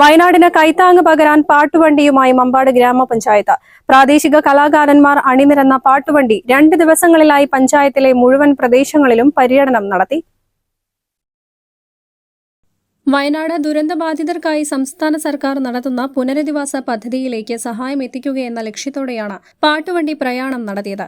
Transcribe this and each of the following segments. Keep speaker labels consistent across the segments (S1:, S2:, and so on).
S1: വയനാടിന് കൈത്താങ് പകരാൻ പാട്ടുവണ്ടിയുമായി മമ്പാട് ഗ്രാമപഞ്ചായത്ത്. പ്രാദേശിക കലാകാരന്മാർ അണിനിരന്ന പാട്ടുവണ്ടി രണ്ട് ദിവസങ്ങളിലായി പഞ്ചായത്തിലെ മുഴുവൻ പ്രദേശങ്ങളിലും പര്യടനം നടത്തി. വയനാട് ദുരന്തബാധിതർക്കായി സംസ്ഥാന സർക്കാർ നടത്തുന്ന പുനരധിവാസ പദ്ധതിയിലേക്ക് സഹായം എത്തിക്കുകയെന്ന ലക്ഷ്യത്തോടെയാണ് പാട്ടുവണ്ടി പ്രയാണം നടത്തിയത്.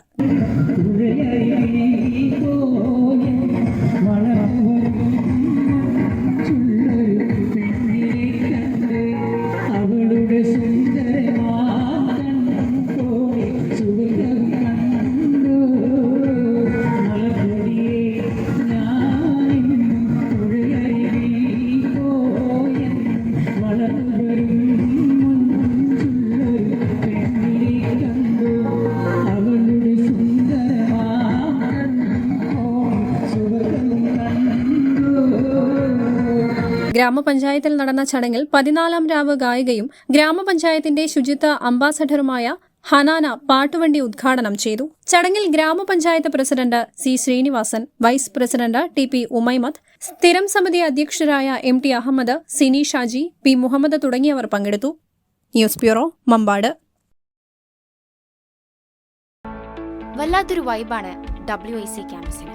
S1: ഗ്രാമപഞ്ചായത്തിൽ നടന്ന ചടങ്ങിൽ പതിനാലാം രാവ് ഗായികയും ഗ്രാമപഞ്ചായത്തിന്റെ ശുചിത്വ അംബാസഡറുമായ ഹനാന പാട്ടുവണ്ടി ഉദ്ഘാടനം ചെയ്തു. ചടങ്ങിൽ ഗ്രാമപഞ്ചായത്ത് president C Sreenivasan vice president T P Umaimath സ്ഥിരം സമിതി അധ്യക്ഷരായ M T Ahammed Sini Shaji P Muhammed തുടങ്ങിയവർ പങ്കെടുത്തു. News bureau Mambad.
S2: വല്ലാത്തൊരു വൈബാണ് ഡബ്ല്യു ഐ സി ക്യാമ്പസിന്